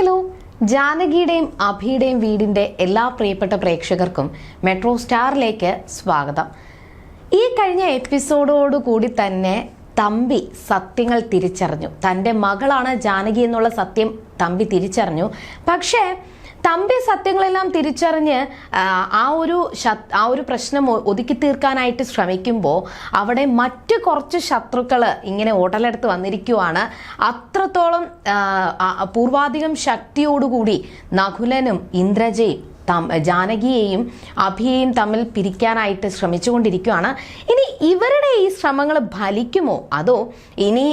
Hello. ജാനകിയുടെയും അഭിയുടെയും വീടിന്റെ എല്ലാ പ്രിയപ്പെട്ട പ്രേക്ഷകർക്കും മെട്രോ സ്റ്റാറിലേക്ക് സ്വാഗതം. ഈ കഴിഞ്ഞ എപ്പിസോഡോട് കൂടി തന്നെ തമ്പി സത്യങ്ങൾ തിരിച്ചറിഞ്ഞു. തന്റെ മകളാണ് ജാനകി എന്നുള്ള സത്യം തമ്പി തിരിച്ചറിഞ്ഞു. പക്ഷേ തമ്പി സത്യങ്ങളെല്ലാം തിരിച്ചറിഞ്ഞ് ആ, ഒരു ആ ഒരു പ്രശ്നം ഒതുക്കി തീർക്കാനായിട്ട് ശ്രമിക്കുമ്പോൾ അവിടെ മറ്റു കുറച്ച് ശത്രുക്കൾ ഇങ്ങനെ ഉടലെടുത്ത് വന്നിരിക്കുവാണ്. അത്രത്തോളം പൂർവാധികം ശക്തിയോടുകൂടി നകുലനും ഇന്ദ്രജയും ജാനകിയെയും അഭിയെയും തമ്മിൽ പിരിക്കാനായിട്ട് ശ്രമിച്ചുകൊണ്ടിരിക്കുകയാണ്. ഇനി ഇവരുടെ ഈ ശ്രമങ്ങൾ ഫലിക്കുമോ? അതോ ഇനി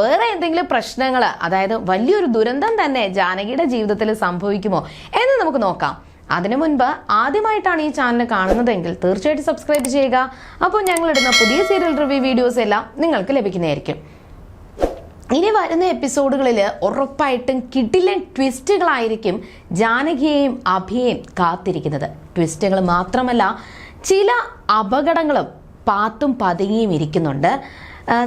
വേറെ എന്തെങ്കിലും പ്രശ്നങ്ങൾ അതായത് വലിയൊരു ദുരന്തം തന്നെ ജാനകിയുടെ ജീവിതത്തിൽ സംഭവിക്കുമോ എന്ന് നമുക്ക് നോക്കാം. അതിനു മുൻപ് ആദ്യമായിട്ടാണ് ഈ ചാനൽ കാണുന്നതെങ്കിൽ തീർച്ചയായിട്ടും സബ്സ്ക്രൈബ് ചെയ്യുക. അപ്പോൾ ഞങ്ങളിടുന്ന പുതിയ സീരിയൽ റിവ്യൂ വീഡിയോസ് എല്ലാം നിങ്ങൾക്ക് ലഭിക്കുന്നതായിരിക്കും. ഇനി വരുന്ന എപ്പിസോഡുകളിൽ ഉറപ്പായിട്ടും കിടിലൻ ട്വിസ്റ്റുകളായിരിക്കും ജാനകിയെയും അഭിയെയും കാത്തിരിക്കുന്നത്. ട്വിസ്റ്റുകൾ മാത്രമല്ല ചില അപകടങ്ങളും പാത്തും പതുങ്ങിയും ഇരിക്കുന്നുണ്ട്.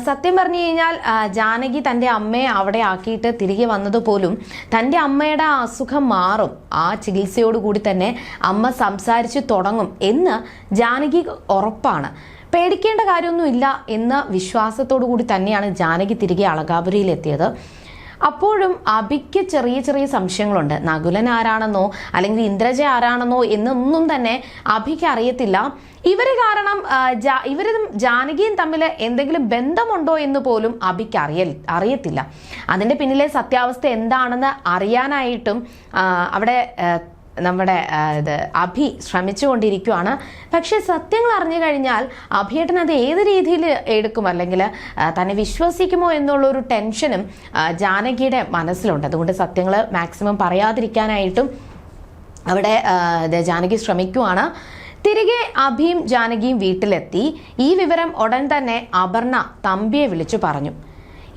സത്യം പറഞ്ഞു കഴിഞ്ഞാൽ ജാനകി തന്റെ അമ്മയെ അവിടെ ആക്കിയിട്ട് തിരികെ വന്നതുപോലും തന്റെ അമ്മയുടെ അസുഖം മാറും. ആ ചികിത്സയോടുകൂടി തന്നെ അമ്മ സംസാരിച്ചു തുടങ്ങും എന്ന് ജാനകി ഉറപ്പാണ്. പേടിക്കേണ്ട കാര്യമൊന്നുമില്ല എന്ന വിശ്വാസത്തോടു കൂടി തന്നെയാണ് ജാനകി തിരികെ അളകാപുരിയിലെത്തിയത്. അപ്പോഴും അബിക്ക് ചെറിയ ചെറിയ സംശയങ്ങളുണ്ട്. നകുലൻ ആരാണെന്നോ അല്ലെങ്കിൽ ഇന്ദ്രജ ആരാണെന്നോ എന്നൊന്നും തന്നെ അഭിക്ക് അറിയത്തില്ല. ഇവർ കാരണം ഇവരും ജാനകിയും തമ്മിൽ എന്തെങ്കിലും ബന്ധമുണ്ടോ എന്ന് പോലും അഭിക്ക് അറിയ അറിയത്തില്ല. അതിന്റെ പിന്നിലെ സത്യാവസ്ഥ എന്താണെന്ന് അറിയാനായിട്ടും അവിടെ നമ്മുടെ ഇത് അഭി ശ്രമിച്ചുകൊണ്ടിരിക്കുകയാണ് പക്ഷേ സത്യങ്ങൾ അറിഞ്ഞു കഴിഞ്ഞാൽ അഭിയേട്ടൻ അത് ഏത് രീതിയിൽ എടുക്കും? അല്ലെങ്കിൽ തന്നെ വിശ്വസിക്കുമോ എന്നുള്ള ഒരു ടെൻഷനും ജാനകിയുടെ മനസ്സിലുണ്ട്. അതുകൊണ്ട് സത്യങ്ങൾ മാക്സിമം പറയാതിരിക്കാനായിട്ടും അവിടെ ജാനകി ശ്രമിക്കുവാണ്. തിരികെ അഭിയും ജാനകിയും വീട്ടിലെത്തി. ഈ വിവരം ഉടൻ തന്നെ അപർണ തമ്പിയെ വിളിച്ചു പറഞ്ഞു.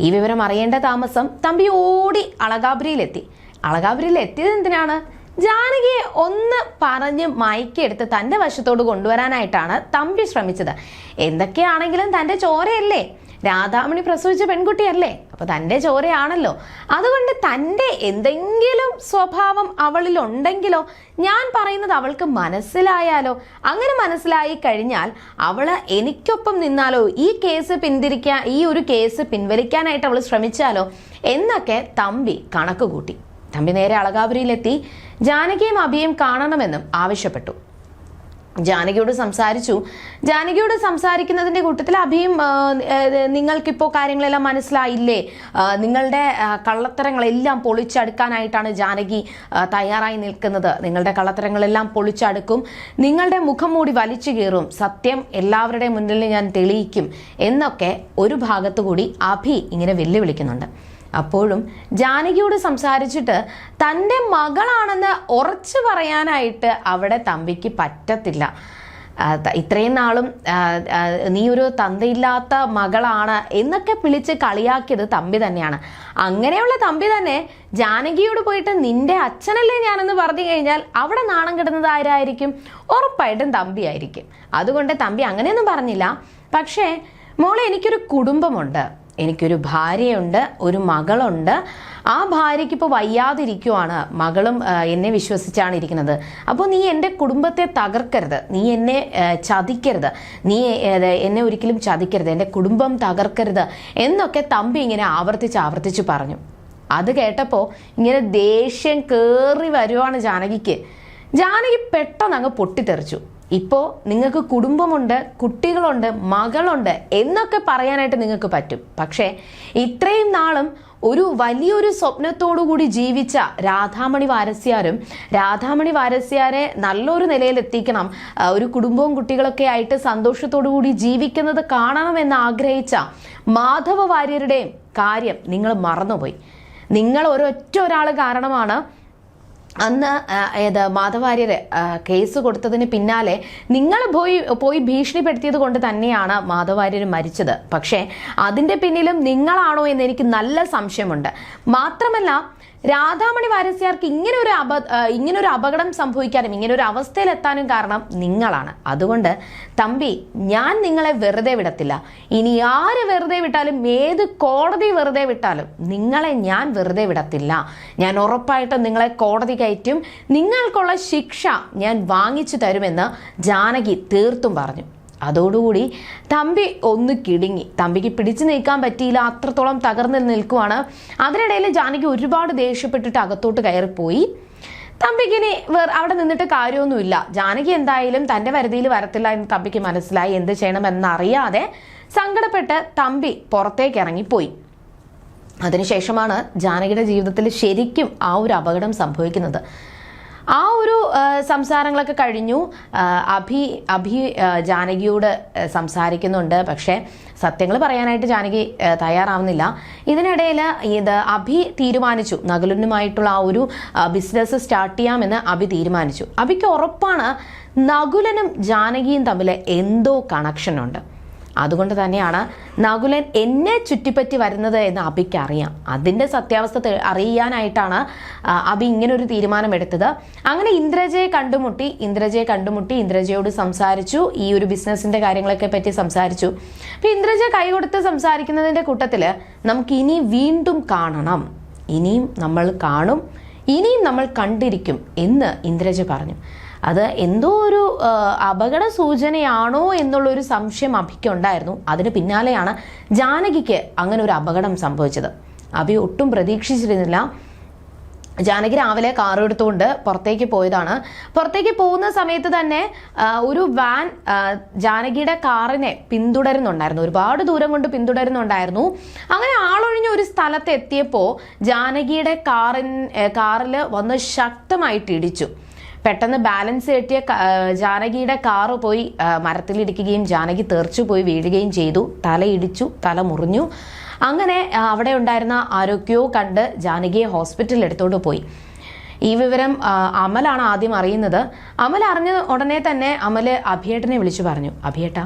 ഈ വിവരം അറിയേണ്ട താമസം തമ്പി ഓടി അളകാപുരിയിലെത്തി. അളകാപുരിയിൽ എത്തിയത് എന്തിനാണ്? ജാനകിയെ ഒന്ന് പറഞ്ഞ് മയക്കെടുത്ത് തന്റെ വശത്തോട് കൊണ്ടുവരാനായിട്ടാണ് തമ്പി ശ്രമിച്ചത്. എന്തൊക്കെയാണെങ്കിലും തന്റെ ചോരയല്ലേ? രാധാമണി പ്രസവിച്ച പെൺകുട്ടിയല്ലേ? അപ്പൊ തന്റെ ചോരയാണല്ലോ. അതുകൊണ്ട് തന്റെ എന്തെങ്കിലും സ്വഭാവം അവളിൽ ഉണ്ടെങ്കിലോ ഞാൻ പറയുന്നത് അവൾക്ക് മനസ്സിലായാലോ അങ്ങനെ മനസ്സിലായി കഴിഞ്ഞാൽ അവൾ എനിക്കൊപ്പം നിന്നാലോ ഈ കേസ് പിന്തിരിക്കാൻ ഈ ഒരു കേസ് പിൻവലിക്കാനായിട്ട് അവൾ ശ്രമിച്ചാലോ എന്നൊക്കെ തമ്പി കണക്ക് കൂട്ടി തമ്പി നേരെ അളകാപുരിയിലെത്തി. ജാനകിയും അഭിയും കാണണമെന്നും ആവശ്യപ്പെട്ടു. ജാനകിയോട് സംസാരിച്ചു. ജാനകിയോട് സംസാരിക്കുന്നതിന്റെ കൂട്ടത്തിൽ അഭിയും നിങ്ങൾക്കിപ്പോൾ കാര്യങ്ങളെല്ലാം മനസ്സിലായില്ലേ? നിങ്ങളുടെ കള്ളത്തരങ്ങളെല്ലാം പൊളിച്ചടുക്കാനായിട്ടാണ് ജാനകി തയ്യാറായി നിൽക്കുന്നത്. നിങ്ങളുടെ കള്ളത്തരങ്ങളെല്ലാം പൊളിച്ചടുക്കും. നിങ്ങളുടെ മുഖം മൂടി വലിച്ചു കീറും. സത്യം എല്ലാവരുടെയും മുന്നിൽ ഞാൻ തെളിയിക്കും എന്നൊക്കെ ഒരു ഭാഗത്തു കൂടി അഭി ഇങ്ങനെ വെല്ലുവിളിക്കുന്നുണ്ട്. അപ്പോഴും ജാനകിയോട് സംസാരിച്ചിട്ട് തന്റെ മകളാണെന്ന് ഉറച്ചു പറയാനായിട്ട് അവിടെ തമ്പിക്ക് പറ്റത്തില്ല. ഇത്രയും നാളും നീ ഒരു തന്തയില്ലാത്ത മകളാണ് എന്നൊക്കെ വിളിച്ച് കളിയാക്കിയത് തമ്പി തന്നെയാണ്. അങ്ങനെയുള്ള തമ്പി തന്നെ ജാനകിയോട് പോയിട്ട് നിന്റെ അച്ഛനല്ലേ ഞാനെന്ന് പറഞ്ഞു കഴിഞ്ഞാൽ അവിടെ നാണം കിടുന്നത് ആരായിരിക്കും? ഉറപ്പായിട്ടും തമ്പിയായിരിക്കും അതുകൊണ്ട് തമ്പി അങ്ങനെയൊന്നും പറഞ്ഞില്ല. പക്ഷേ മോളെ എനിക്കൊരു കുടുംബമുണ്ട്. എനിക്കൊരു ഭാര്യയുണ്ട് ഒരു മകളുണ്ട്. ആ ഭാര്യയ്ക്ക് ഇപ്പോൾ വയ്യാതിരിക്കുവാണ്. മകളും എന്നെ വിശ്വസിച്ചാണ് ഇരിക്കുന്നത്. അപ്പോൾ നീ എന്റെ കുടുംബത്തെ തകർക്കരുത്. നീ എന്നെ ചതിക്കരുത്. നീ എന്നെ ഒരിക്കലും ചതിക്കരുത്. എന്റെ കുടുംബം തകർക്കരുത് എന്നൊക്കെ തമ്പി ഇങ്ങനെ ആവർത്തിച്ച് ആവർത്തിച്ച് പറഞ്ഞു. അത് കേട്ടപ്പോൾ ഇങ്ങനെ ദേഷ്യം കയറി വരുവാണ് ജാനകിക്ക്. ജാനകി പെട്ടെന്ന് അങ്ങ് പൊട്ടിത്തെറിച്ചു. ഇപ്പോൾ നിങ്ങൾക്ക് കുടുംബമുണ്ട് കുട്ടികളുണ്ട് മകളുണ്ട് എന്നൊക്കെ പറയാനായിട്ട് നിങ്ങൾക്ക് പറ്റും. പക്ഷേ ഇത്രയും നാളും ഒരു വലിയൊരു കൂടി ജീവിച്ച രാധാമണി വാരസ്യാരും രാധാമണി വാരസ്യാരെ നല്ലൊരു നിലയിൽ എത്തിക്കണം ഒരു കുടുംബവും കുട്ടികളൊക്കെ ആയിട്ട് കൂടി ജീവിക്കുന്നത് കാണണമെന്ന് ആഗ്രഹിച്ച മാധവ വാര്യരുടെയും കാര്യം നിങ്ങൾ മറന്നുപോയി. നിങ്ങൾ ഒരൊറ്റ ഒരാൾ കാരണമാണ് അന്ന് ഏത് മാധവാര്യർ കേസ് കൊടുത്തതിന് പിന്നാലെ നിങ്ങൾ പോയി പോയി ഭീഷണിപ്പെടുത്തിയത് കൊണ്ട് തന്നെയാണ് മാധവാര്യർ മരിച്ചത്. പക്ഷേ അതിന്റെ പിന്നിലും നിങ്ങളാണോ എന്ന് എനിക്ക് നല്ല സംശയമുണ്ട്. മാത്രമല്ല രാധാമണി വാരസ്യാർക്ക് ഇങ്ങനെ ഒരു അപ ഇങ്ങനെ ഒരു അപകടം സംഭവിക്കാനും ഇങ്ങനെ ഒരു അവസ്ഥയിലെത്താനും കാരണം നിങ്ങളാണ്. അതുകൊണ്ട് തമ്പി ഞാൻ നിങ്ങളെ വെറുതെ വിടത്തില്ല. ഇനി ആര് വെറുതെ വിട്ടാലും ഏത് കോടതി വെറുതെ വിട്ടാലും നിങ്ങളെ ഞാൻ വെറുതെ വിടത്തില്ല. ഞാൻ ഉറപ്പായിട്ടും നിങ്ങളെ കോടതി കയറ്റും. നിങ്ങൾക്കുള്ള ശിക്ഷ ഞാൻ വാങ്ങിച്ചു തരുമെന്ന് ജാനകി തീർത്തും പറഞ്ഞു. അതോടുകൂടി തമ്പി ഒന്ന് കിടുങ്ങി. തമ്പിക്ക് പിടിച്ചു നിൽക്കാൻ പറ്റിയില്ല. അത്രത്തോളം തകർന്ന് നിൽക്കുവാണ്. അതിനിടയിൽ ജാനകി ഒരുപാട് ദേഷ്യപ്പെട്ടിട്ട് അകത്തോട്ട് കയറിപ്പോയി. തമ്പിക്കിനി വേറെ അവിടെ നിന്നിട്ട് കാര്യമൊന്നുമില്ല. ജാനകി എന്തായാലും തന്റെ വരുതിയിൽ വരത്തില്ല എന്ന് തമ്പിക്ക് മനസ്സിലായി. എന്ത് ചെയ്യണമെന്നറിയാതെ സങ്കടപ്പെട്ട് തമ്പി പുറത്തേക്ക് ഇറങ്ങിപ്പോയി. അതിനുശേഷമാണ് ജാനകിയുടെ ജീവിതത്തിൽ ശരിക്കും ആ ഒരു അപകടം സംഭവിക്കുന്നത്. ആ ഒരു സംസാരങ്ങളൊക്കെ കഴിഞ്ഞു. അഭി അഭി ജാനകിയോട് സംസാരിക്കുന്നുണ്ട്. പക്ഷേ സത്യങ്ങൾ പറയാനായിട്ട് ജാനകി തയ്യാറാവുന്നില്ല. ഇതിനിടയിൽ ഇത് അഭി തീരുമാനിച്ചു. നകുലനുമായിട്ടുള്ള ആ ഒരു ബിസിനസ് സ്റ്റാർട്ട് ചെയ്യാമെന്ന് അഭി തീരുമാനിച്ചു. അഭിക്ക് ഉറപ്പാണ് നകുലനും ജാനകിയും തമ്മിൽ എന്തോ കണക്ഷൻ ഉണ്ട്. അതുകൊണ്ട് തന്നെയാണ് നകുലൻ എന്നെ ചുറ്റിപ്പറ്റി വരുന്നത് എന്ന് അബിക്ക് അറിയാം. അതിന്റെ സത്യാവസ്ഥ അറിയാനായിട്ടാണ് അബി ഇങ്ങനൊരു ഒരു തീരുമാനം എടുത്തത് അങ്ങനെ ഇന്ദ്രജയെ കണ്ടുമുട്ടി ഇന്ദ്രജയെ കണ്ടുമുട്ടി ഇന്ദ്രജയോട് സംസാരിച്ചു ഈ ഒരു ബിസിനസ്സിന്റെ കാര്യങ്ങളൊക്കെ പറ്റി സംസാരിച്ചു. അപ്പം ഇന്ദ്രജ കൈ കൊടുത്ത് സംസാരിക്കുന്നതിന്റെ കൂട്ടത്തിൽ നമുക്ക് ഇനി വീണ്ടും കാണണം. ഇനിയും നമ്മൾ കാണും ഇനിയും നമ്മൾ കണ്ടിരിക്കും എന്ന് ഇന്ദ്രജ പറഞ്ഞു. അത് എന്തോ ഒരു അപകട സൂചനയാണോ എന്നുള്ളൊരു സംശയം അഭിക്കുണ്ടായിരുന്നു അതിന് പിന്നാലെയാണ് ജാനകിക്ക് അങ്ങനെ ഒരു അപകടം സംഭവിച്ചത്. അഭി ഒട്ടും പ്രതീക്ഷിച്ചിരുന്നില്ല. ജാനകി രാവിലെ കാർ എടുത്തുകൊണ്ട് പുറത്തേക്ക് പോയതാണ്. പുറത്തേക്ക് പോകുന്ന സമയത്ത് തന്നെ ഒരു വാൻ ജാനകിയുടെ കാറിനെ പിന്തുടരുന്നുണ്ടായിരുന്നു. ഒരുപാട് ദൂരം കൊണ്ട് പിന്തുടരുന്നുണ്ടായിരുന്നു. അങ്ങനെ ആളൊഴിഞ്ഞ ഒരു സ്ഥലത്ത് എത്തിയപ്പോൾ ജാനകിയുടെ കാറിൻ കാറിൽ വന്ന് ശക്തമായിട്ട് ഇടിച്ചു. പെട്ടെന്ന് ബാലൻസ് കെട്ടിയ ജാനകിയുടെ കാറ് പോയി മരത്തിലിടിക്കുകയും ജാനകി തെറിച്ചു പോയി വീഴുകയും ചെയ്തു. തലയിടിച്ചു തല മുറിഞ്ഞു. അങ്ങനെ അവിടെ ഉണ്ടായിരുന്ന ആരോഗ്യവും കണ്ട് ജാനകിയെ ഹോസ്പിറ്റലിൽ എടുത്തോണ്ട് പോയി. ഈ വിവരം അമലാണ് ആദ്യം അറിയുന്നത്. അമൽ അറിഞ്ഞ ഉടനെ തന്നെ അമൽ അഭിയേട്ടനെ വിളിച്ചു പറഞ്ഞു. അഭിയേട്ട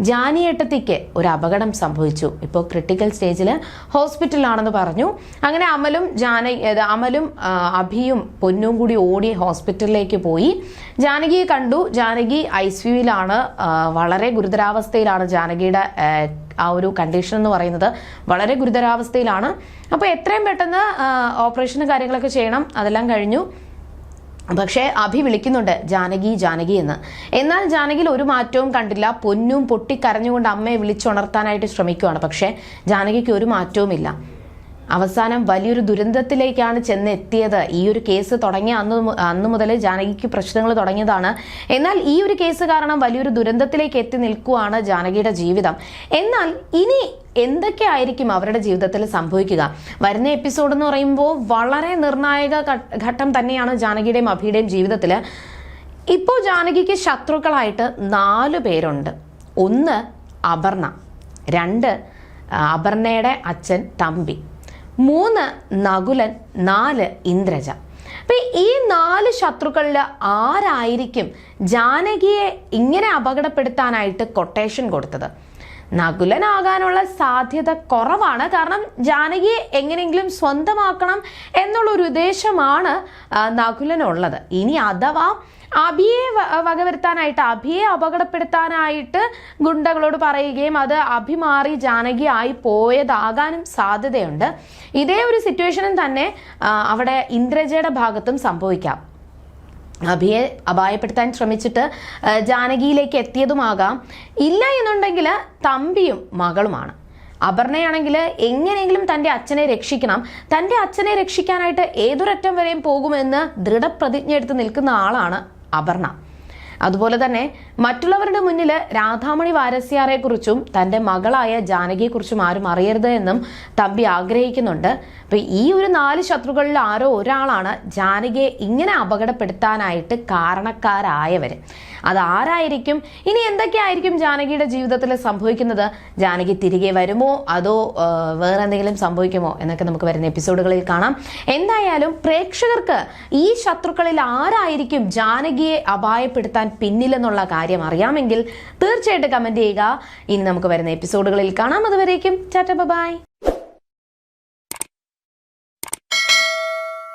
ജാനിയേട്ടത്തിക്ക് ഒരു അപകടം സംഭവിച്ചു. ഇപ്പോൾ ക്രിട്ടിക്കൽ സ്റ്റേജിൽ ഹോസ്പിറ്റലിലാണെന്ന് പറഞ്ഞു. അങ്ങനെ അമലും ജാന അമലും അഭിയും പൊന്നും കൂടി ഓടി ഹോസ്പിറ്റലിലേക്ക് പോയി. ജാനകിയെ കണ്ടു. ജാനകി ഐ സിയുയിലാണ് വളരെ ഗുരുതരാവസ്ഥയിലാണ് ജാനകിയുടെ ആ ഒരു കണ്ടീഷൻ എന്ന് പറയുന്നത് വളരെ ഗുരുതരാവസ്ഥയിലാണ്. അപ്പോൾ എത്രയും പെട്ടെന്ന് ഓപ്പറേഷനും കാര്യങ്ങളൊക്കെ ചെയ്യണം. അതെല്ലാം കഴിഞ്ഞു. പക്ഷേ അഭി വിളിക്കുന്നുണ്ട് ജാനകി ജാനകി എന്ന്. എന്നാൽ ജാനകിയിൽ ഒരു മാറ്റവും കണ്ടില്ല. പൊന്നും പൊട്ടിക്കരഞ്ഞുകൊണ്ട് അമ്മയെ വിളിച്ചുണർത്താനായിട്ട് ശ്രമിക്കുകയാണ് പക്ഷേ ജാനകിക്ക് ഒരു മാറ്റവുമില്ല. അവസാനം വലിയൊരു ദുരന്തത്തിലേക്കാണ് ചെന്നെത്തിയത്. ഈ ഒരു കേസ് തുടങ്ങിയ അന്ന് അന്ന് മുതൽ ജാനകിക്ക് പ്രശ്നങ്ങൾ തുടങ്ങിയതാണ്. എന്നാൽ ഈ ഒരു കേസ് കാരണം വലിയൊരു ദുരന്തത്തിലേക്ക് എത്തി നിൽക്കുകയാണ് ജാനകിയുടെ ജീവിതം. എന്നാൽ ഇനി എന്തൊക്കെയായിരിക്കും അവരുടെ ജീവിതത്തിൽ സംഭവിക്കുക? വരുന്ന എപ്പിസോഡ് എന്ന് പറയുമ്പോൾ വളരെ നിർണായക ഘട്ടം തന്നെയാണ് ജാനകിയുടെയും അഭിയുടെയും ജീവിതത്തിൽ. ഇപ്പോൾ ജാനകിക്ക് ശത്രുക്കളായിട്ട് നാല് പേരുണ്ട്. ഒന്ന് അപർണ രണ്ട് അപർണയുടെ അച്ഛൻ തമ്പി മൂന്ന് നകുലൻ നാല് ഇന്ദ്രജ. അപ്പൊ ഈ നാല് ശത്രുക്കളിൽ ആരായിരിക്കും ജാനകിയെ ഇങ്ങനെ അപകടപ്പെടുത്താനായിട്ട് കൊട്ടേഷൻ കൊടുത്തത്? നകുലനാകാനുള്ള സാധ്യത കുറവാണ്. കാരണം ജാനകിയെ എങ്ങനെയെങ്കിലും സ്വന്തമാക്കണം എന്നുള്ള ഒരു ഉദ്ദേശമാണ് നകുലനുള്ളത്. ഇനി അഥവാ അഭിയെ വകവരുത്താനായിട്ട് അഭിയെ അപകടപ്പെടുത്താനായിട്ട് ഗുണ്ടകളോട് പറയുകയും അത് അഭിമാറി ജാനകിയായി പോയതാകാനും സാധ്യതയുണ്ട്. ഇതേ ഒരു സിറ്റുവേഷനും തന്നെ അവിടെ ഇന്ദ്രജയുടെ ഭാഗത്തും സംഭവിക്കാം. അഭിയെ അപായപ്പെടുത്താൻ ശ്രമിച്ചിട്ട് ജാനകിയിലേക്ക് എത്തിയതുമാകാം. ഇല്ല എന്നുണ്ടെങ്കിൽ തമ്പിയും മകളുമാണ്. അപർണയാണെങ്കിൽ എങ്ങനെയെങ്കിലും തന്റെ അച്ഛനെ രക്ഷിക്കണം. തന്റെ അച്ഛനെ രക്ഷിക്കാനായിട്ട് ഏതൊരറ്റം വരെയും പോകുമെന്ന് ദൃഢപ്രതിജ്ഞ എടുത്ത് നിൽക്കുന്ന ആളാണ് അപർണ. അതുപോലെ തന്നെ മറ്റുള്ളവരുടെ മുന്നിൽ രാധാമണി വാരസ്യാറെ കുറിച്ചും തന്റെ മകളായ ജാനകിയെക്കുറിച്ചും ആരും അറിയരുത് എന്നും തമ്പി ആഗ്രഹിക്കുന്നുണ്ട്. അപ്പൊ ഈ ഒരു നാല് ശത്രുക്കളിൽ ആരോ ഒരാളാണ് ജാനകിയെ ഇങ്ങനെ അപകടപ്പെടുത്താനായിട്ട് കാരണക്കാരായവര്. അത് ആരായിരിക്കും? ഇനി എന്തൊക്കെയായിരിക്കും ജാനകിയുടെ ജീവിതത്തിൽ സംഭവിക്കുന്നത്? ജാനകി തിരികെ വരുമോ? അതോ വേറെ എന്തെങ്കിലും സംഭവിക്കുമോ? എന്നൊക്കെ നമുക്ക് വരുന്ന എപ്പിസോഡുകളിൽ കാണാം. എന്തായാലും പ്രേക്ഷകർക്ക് ഈ ശത്രുക്കളിൽ ആരായിരിക്കും ജാനകിയെ അപായപ്പെടുത്താൻ പിന്നിലെന്നുള്ള കാര്യം അറിയാമെങ്കിൽ തീർച്ചയായിട്ടും കമന്റ് ചെയ്യുക. ഇനി നമുക്ക് വരുന്ന എപ്പിസോഡുകളിൽ കാണാം. അതുവരേക്കും ചാറ്റ ബൈ.